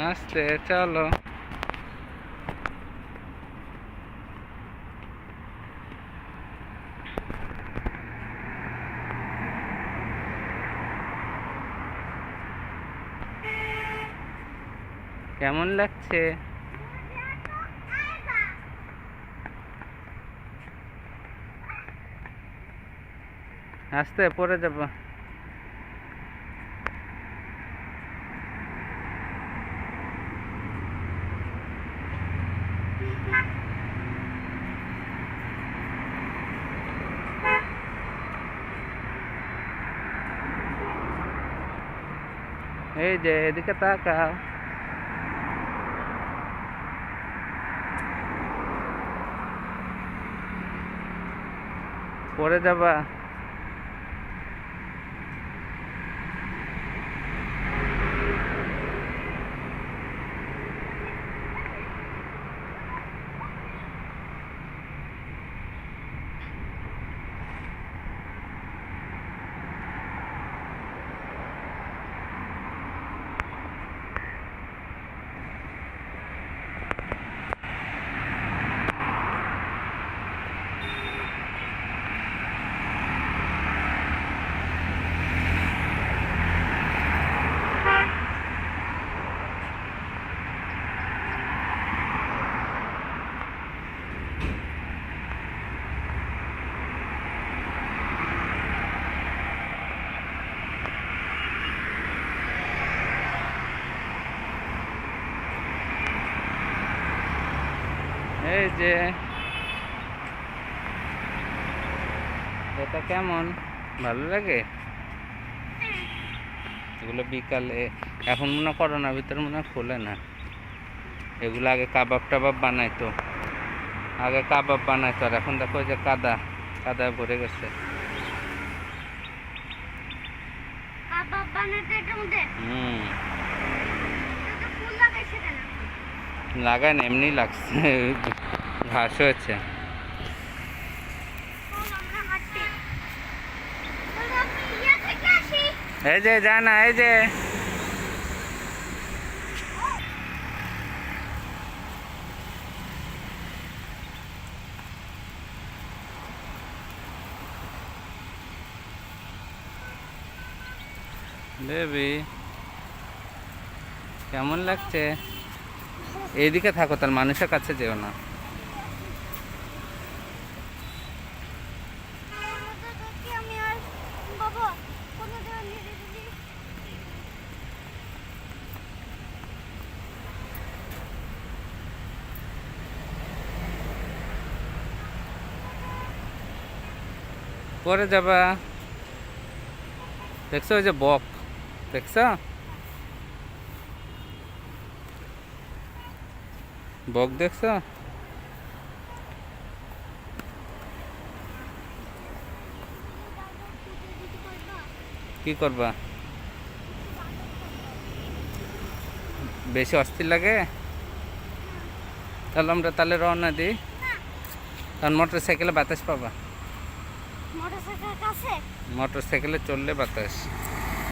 আস্তে চলো। কেমন লাগছে? আস্তে পরে যাব। এই যে এদিকে তাকাও। পড়ে যাবা? এই যে এটা কেমন? ভালো লাগে? এগুলো বিকালে এখন মনে করো না ভিতরে মনে খোলে না। এগুলো আগে কাবাব টাবাব বানাইতো। আগে কাবাব বানাইতো আর এখন দেখো যে কাদা কাদা ভরে গেছে। হুম। এটা ফুল লাগাইছে কেন লাগায় না এমনি লাগছে। ঘাস আসি এই যে, যা না, এই যে। বেবি, কেমন লাগছে? এইদিকে থাকো তার মানুষের কাছে যেও না। পরে যাবা। দেখছ ওই যে বক দেখছ? বক দেখছ? কি করবা? বেশি অস্থির লাগে? তাহলে আমরা তাহলে রওনা দিই। কারণ মোটর সাইকেলে বাতাস পাবা। মোটর সাইকেলে চললে বাতাস।